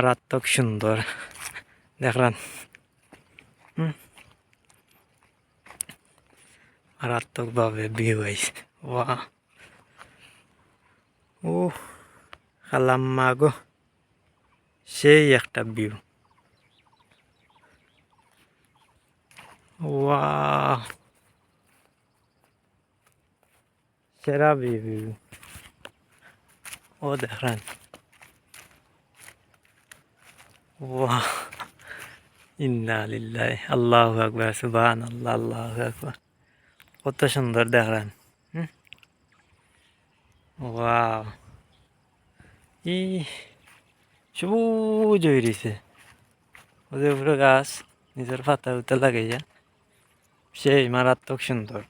মারাত্মক সুন্দর। দেখলাম। হুম। মারাত্মকভাবে ভিউ হয়েছে। ওয়া ও খালাম্মা গো। সেই একটা ভিউ ওয়া সেরা ভিউ ও দেখলেন ওয়া ইন্না লিল্লাহি আল্লাহু আকবার সুবহানাল্লাহ আল্লাহু আকবার কত সুন্দর দেখলেন হুম ওয়াও ই সবুজ হয়ে রয়েছে ওদের উপরে গাছ নিজের পাতা উতা লাগাইয়া সেই মারাত্মক সুন্দর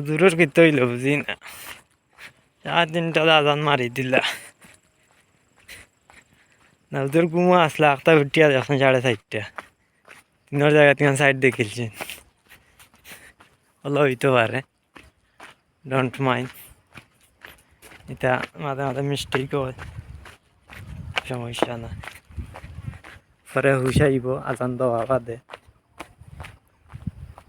দূরের কিন্তু হইল বুঝি না চার তিনটা আজান মারি দিলা না ওদের ঘুমো আসলা একটা উঠিয়া দেখছেন সাড়ে চারটা তিনের জায়গা তিন সাইড দিয়ে খেলছেন হলো হইতে পারে ডোন্ট মাইন্ড এটা মাঝে মাঝে মিস্টেক হয় সমস্যা না পরে হুশ আইব আজান দেওয়া বাদে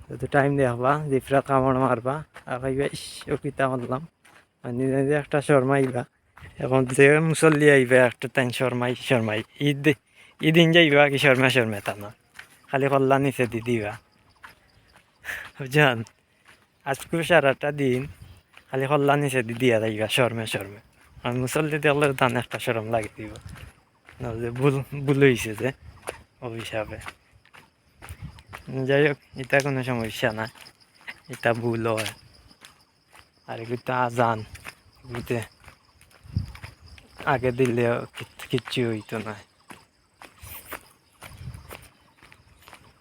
যদি টাইম দেখবা জিফরা কামড় মারবা আর ভাইবা ইস ও কিতা মারলাম নিজে নিজে একটা শর্মাইবা। এখন যে মুসল্লি আইবা, একটা টাইম শর্মাই শর্মাই। ঈদ ঈদিন যাইবা কি শর্মা শর্মা তা না। খালি কল্লা নিচে দি দিবা। বুঝছেন আজকে সারাটা দিন খালি কল্লা নিচে দি দিয়া যাইবা, শর্মে শর্মে। আর মুসল্লি দেখলে তান একটা শরম লাগে দিব। যে ভুল ভুল হয়েছে যে, অভিশাপে। যাই হোক এটা কোনো সমস্যা না। এটা ভুল হয়। আর এগুলো আজান এগুলোতে আগে দিলে কিচ্ছু হইতো না।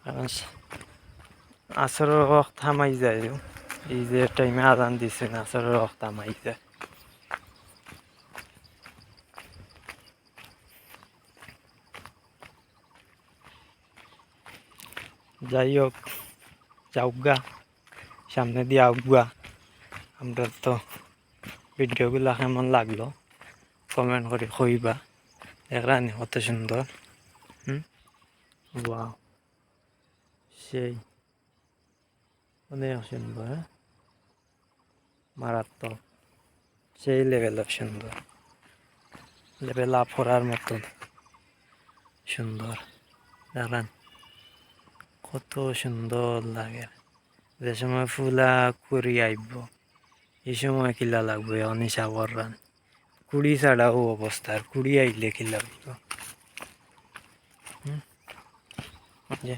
কারণ আসরের রক্ত থামাই যায়। এই যে টাইমে আজান দিছে আসরের রক্ত থামাই যায়। যাই হোক, যাওগা। সামনে দিয়ে আউগা আমরা তো ভিডিওগুলো কেমন লাগল? কমেন্ট করে কইবা। দেখলানি কত সুন্দর। হুম? সেই। অনেক সুন্দর হ্যাঁ? মারাত্মক। সেই লেভেলের সুন্দর। লেভেল আপ করার মতন সুন্দর। দেখলাম কত সুন্দর লাগে। যে সময় ফুলা কুড়ি আইব। এই সময় কিলা লাগবে, অনিশা রান কুড়ি ছাড়াও অবস্থা, আর কুড়ি আইলে কিলা লাগবে হুম? যে